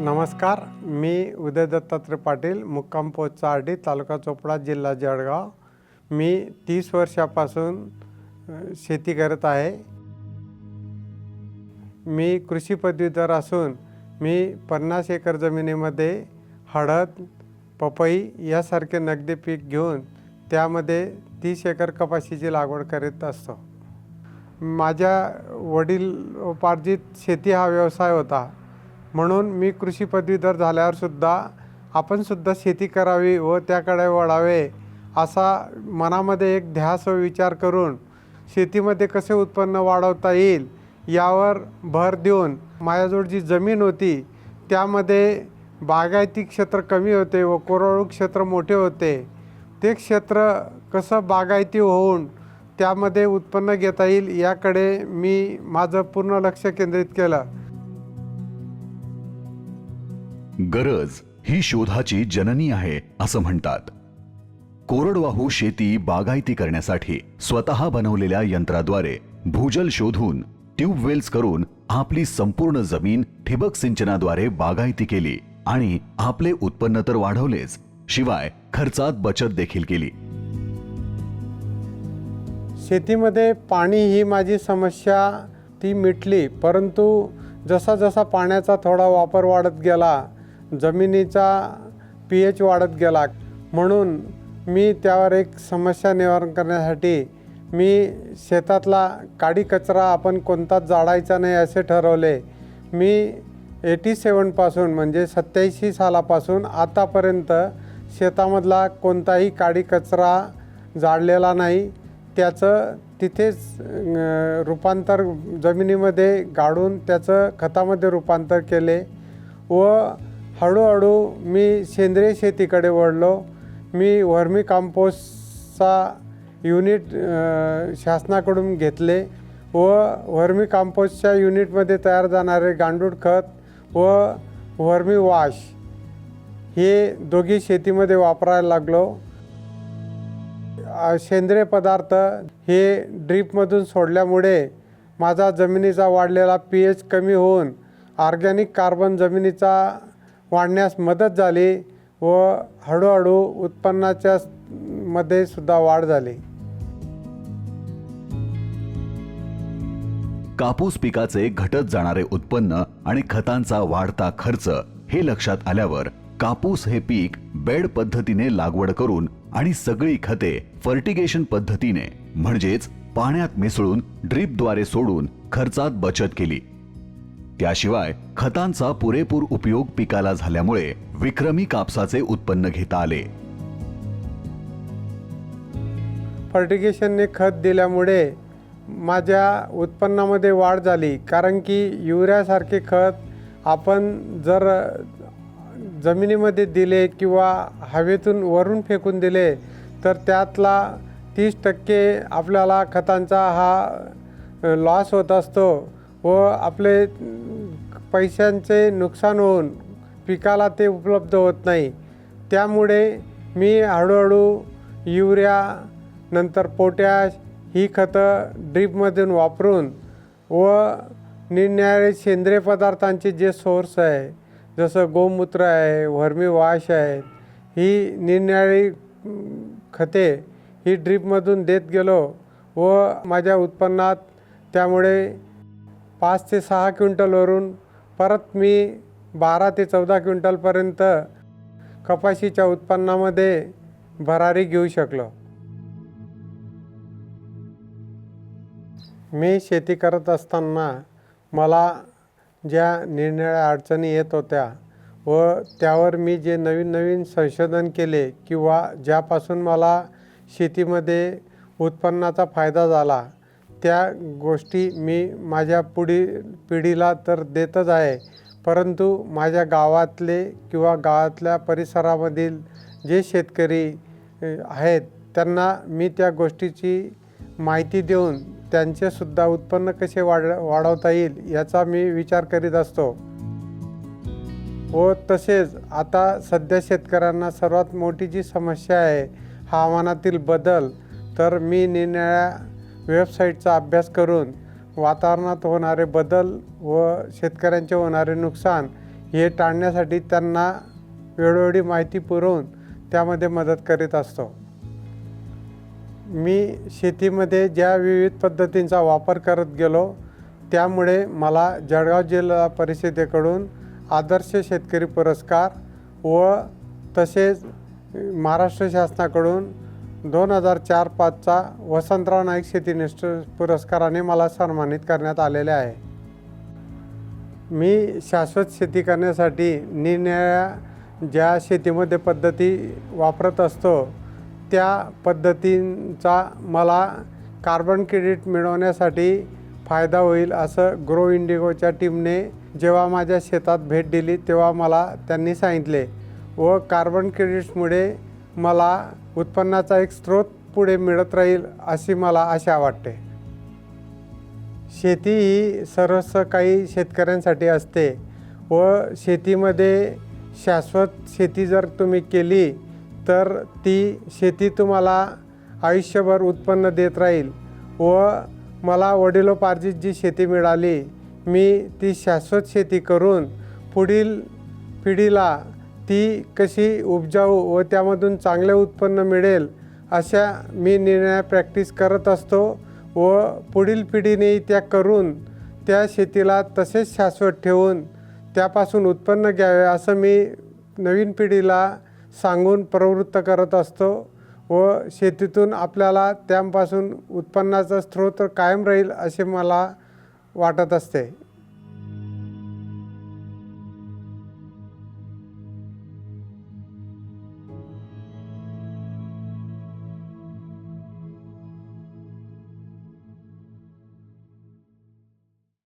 नमस्कार मी उदय दत्तात्रय पाटील मुक्काम post RD तालुका चोपडा जिल्हा जळगाव. मी तीस वर्षापासून शेती करत आहे. मी कृषी पदवीधर असून मी पन्नास एकर जमिनीमध्ये हळद पपई यासारखे नगदी पीक घेऊन त्यामध्ये तीस एकर कपाशीची लागवड करीत असतो. माझ्या वडील उपार्जित शेती हा व्यवसाय होता. म्हणून मी कृषी पदवीधर झाल्यावर सुद्धा आपण सुद्धा शेती करावी व त्याकडे वळावे असा मनामध्ये एक ध्यास व विचार करून शेतीमध्ये कसे उत्पन्न वाढवता येईल यावर भर देऊन माझ्याजवळ जी जमीन होती त्यामध्ये बागायती क्षेत्र कमी होते व कोरडू क्षेत्र मोठे होते. ते क्षेत्र कसं बागायती होऊन त्यामध्ये उत्पन्न घेता येईल याकडे मी माझं पूर्ण लक्ष केंद्रित केलं. गरज ही शोधाची जननी आहे असं म्हणतात. कोरडवाहू शेती बागायती करण्यासाठी स्वतः बनवलेल्या यंत्राद्वारे भूजल शोधून ट्यूबवेल्स करून आपली संपूर्ण जमीन ठिबक सिंचनाद्वारे बागायती केली आणि आपले उत्पन्न तर वाढवलेच शिवाय खर्चात बचत देखील केली. शेतीमध्ये पाणी ही माझी समस्या ती मिटली परंतु जसा जसा पाण्याचा थोडा वापर वाढत गेला जमिनीचा पी एच वाढत गेला. म्हणून मी त्यावर एक समस्या निवारण करण्यासाठी मी शेतातला काडी कचरा आपण कोणताच जाळायचा नाही असे ठरवले. मी एटी सेवनपासून म्हणजे सत्याऐंशी सालापासून आतापर्यंत शेतामधला कोणताही काडी कचरा जाळलेला नाही. त्याचं तिथेच रूपांतर जमिनीमध्ये गाडून त्याचं खतामध्ये रूपांतर केले व हळूहळू मी सेंद्रिय शेतीकडे वळलो. मी वर्मी कंपोस्टचा युनिट शासनाकडून घेतले व वर्मी कंपोस्टच्या युनिटमध्ये तयार जाणारे गांडूळ खत व वर्मी वॉश हे दोघी शेतीमध्ये वापरायला लागलो. सेंद्रिय पदार्थ हे ड्रीपमधून सोडल्यामुळे माझा जमिनीचा वाढलेला पी एच कमी होऊन ऑर्गॅनिक कार्बन जमिनीचा वाढण्यास मदत झाली व हळूहळू उत्पन्नाच्या मध्ये सुद्धा वाढ झाली. कापूस पिकाचे घटत जाणारे उत्पन्न आणि खतांचा वाढता खर्च हे लक्षात आल्यावर कापूस हे पीक बेड पद्धतीने लागवड करून आणि सगळी खते फर्टिगेशन पद्धतीने म्हणजेच पाण्यात मिसळून ड्रीपद्वारे सोडून खर्चात बचत केली. त्याशिवाय खतांचा पुरेपूर उपयोग पिकाला झाल्यामुळे विक्रमी कापसाचे उत्पन्न घेता आले. फर्टिगेशनने खत दिल्यामुळे माझ्या उत्पन्नामध्ये वाढ झाली. कारण की युरियासारखे खत आपण जर जमिनीमध्ये दिले किंवा हवेतून वरून फेकून दिले तर त्यातला तीस टक्के आपल्याला खतांचा हा लॉस होत असतो. व आपले पैशांचे नुकसान होऊन पिकाला ते उपलब्ध होत नाही. त्यामुळे मी हळूहळू युरिया नंतर पोटॅश ही खतं ड्रीपमधून वापरून व निरनिराळे सेंद्रिय पदार्थांचे जे सोर्स आहे जसं गोमूत्र आहे वर्मी वाश आहे ही निरनिराळी खते ही ड्रीपमधून देत गेलो व माझ्या उत्पन्नात त्यामुळे पाच ते सहा क्विंटलवरून परत मी बारा ते चौदा क्विंटलपर्यंत कपाशीच्या उत्पन्नामध्ये भरारी घेऊ शकलो. मी शेती करत असताना मला ज्या निरनिराळ्या अडचणी येत होत्या व त्यावर मी जे नवीन नवीन संशोधन केले किंवा ज्यापासून मला शेतीमध्ये उत्पन्नाचा फायदा झाला त्या गोष्टी मी माझ्या पुढी पिढीला तर देतच आहे. परंतु माझ्या गावातले किंवा गावातल्या परिसरामधील जे शेतकरी आहेत त्यांना मी त्या गोष्टीची माहिती देऊन त्यांचेसुद्धा उत्पन्न कसे वाढ वाढवता येईल याचा मी विचार करीत असतो. व तसेच आता सध्या शेतकऱ्यांना सर्वात मोठी जी समस्या आहे हवामानातील बदल तर मी निरनिळ्या वेबसाईटचा अभ्यास करून वातावरणात होणारे बदल व शेतकऱ्यांचे होणारे नुकसान हे टाळण्यासाठी त्यांना वेळोवेळी माहिती पुरवून त्यामध्ये मदत करीत असतो. मी शेतीमध्ये ज्या विविध पद्धतींचा वापर करत गेलो त्यामुळे मला जळगाव जिल्हा परिषदेकडून आदर्श शेतकरी पुरस्कार व तसेच महाराष्ट्र शासनाकडून दोन हजार चार पाचचा वसंतराव नाईक शेतीनिष्ठ पुरस्काराने मला सन्मानित करण्यात आलेले आहे. मी शाश्वत शेती करण्यासाठी निरनिराळ्या ज्या शेतीमध्ये पद्धती वापरत असतो त्या पद्धतींचा मला कार्बन क्रेडिट मिळवण्यासाठी फायदा होईल असं ग्रो इंडिगोच्या टीमने जेव्हा माझ्या शेतात भेट दिली तेव्हा मला त्यांनी सांगितले व कार्बन क्रेडिट्समुळे मला उत्पन्नाचा एक स्रोत पुढे मिळत राहील अशी मला आशा वाटते. शेती ही सर्वस्व काही शेतकऱ्यांसाठी असते व शेतीमध्ये शाश्वत शेती जर तुम्ही केली तर ती शेती तुम्हाला आयुष्यभर उत्पन्न देत राहील व मला वडिलोपार्जित जी शेती मिळाली मी ती शाश्वत शेती करून पुढील पिढीला ती कशी उपजाऊ व त्यामधून चांगले उत्पन्न मिळेल अशा मी निर्णय प्रॅक्टिस करत असतो व पुढील पिढीने त्या करून त्या शेतीला तसेच शाश्वत ठेवून त्यापासून उत्पन्न घ्यावे असं मी नवीन पिढीला सांगून प्रवृत्त करत असतो व शेतीतून आपल्याला त्यापासून उत्पन्नाचा स्रोत कायम राहील असे मला वाटत असते.